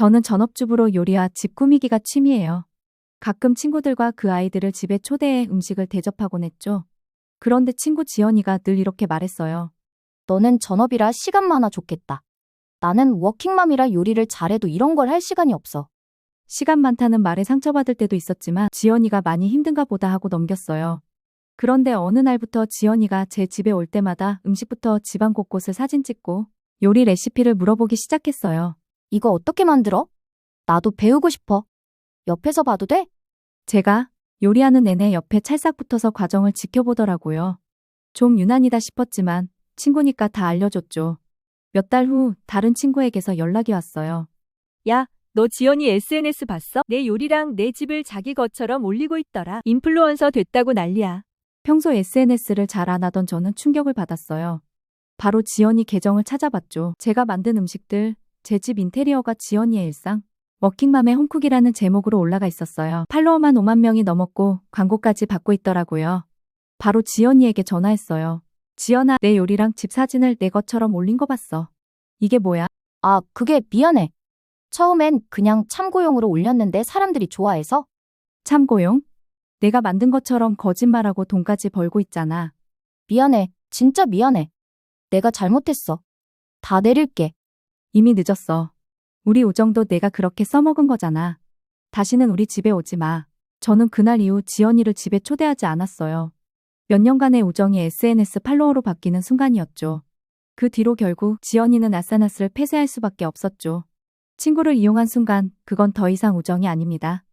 저는 전업주부로 요리와 집 꾸미기가 취미예요. 가끔 친구들과 그 아이들을 집에 초대해 음식을 대접하곤 했죠. 그런데 친구 지연이가 늘 이렇게 말했어요. 너는 전업이라 시간 많아 좋겠다. 나는 워킹맘이라 요리를 잘해도 이런 걸 할 시간이 없어. 시간 많다는 말에 상처받을 때도 있었지만 지연이가 많이 힘든가 보다 하고 넘겼어요. 그런데 어느 날부터 지연이가 제 집에 올 때마다 음식부터 집안 곳곳을 사진 찍고 요리 레시피를 물어보기 시작했어요. 이거 어떻게 만들어? 나도 배우고 싶어. 옆에서 봐도 돼? 제가 요리하는 내내 옆에 찰싹 붙어서 과정을 지켜보더라고요. 좀 유난이다 싶었지만 친구니까 다 알려줬죠. 몇 달 후 다른 친구에게서 연락이 왔어요. 야, 너 지연이 SNS 봤어? 내 요리랑 내 집을 자기 것처럼 올리고 있더라. 인플루언서 됐다고 난리야. 평소 SNS를 잘 안 하던 저는 충격을 받았어요. 바로 지연이 계정을 찾아봤죠. 제가 만든 음식들, 제 집 인테리어가 지연이의 일상, 워킹맘의 홈쿡이라는 제목으로 올라가 있었어요. 팔로워만 5만 명이 넘었고 광고까지 받고 있더라고요. 바로 지연이에게 전화했어요. 지연아, 내 요리랑 집 사진을 내 것처럼 올린 거 봤어. 이게 뭐야? 아, 그게 미안해. 처음엔 그냥 참고용으로 올렸는데 사람들이 좋아해서 참고용? 내가 만든 것처럼 거짓말하고 돈까지 벌고 있잖아. 미안해. 진짜 미안해. 내가 잘못했어. 다 내릴게. 이미 늦었어. 우리 우정도 내가 그렇게 써먹은 거잖아. 다시는 우리 집에 오지 마. 저는 그날 이후 지연이를 집에 초대하지 않았어요. 몇 년간의 우정이 SNS 팔로워로 바뀌는 순간이었죠. 그 뒤로 결국 지연이는 아사나스를 폐쇄할 수밖에 없었죠. 친구를 이용한 순간 그건 더 이상 우정이 아닙니다.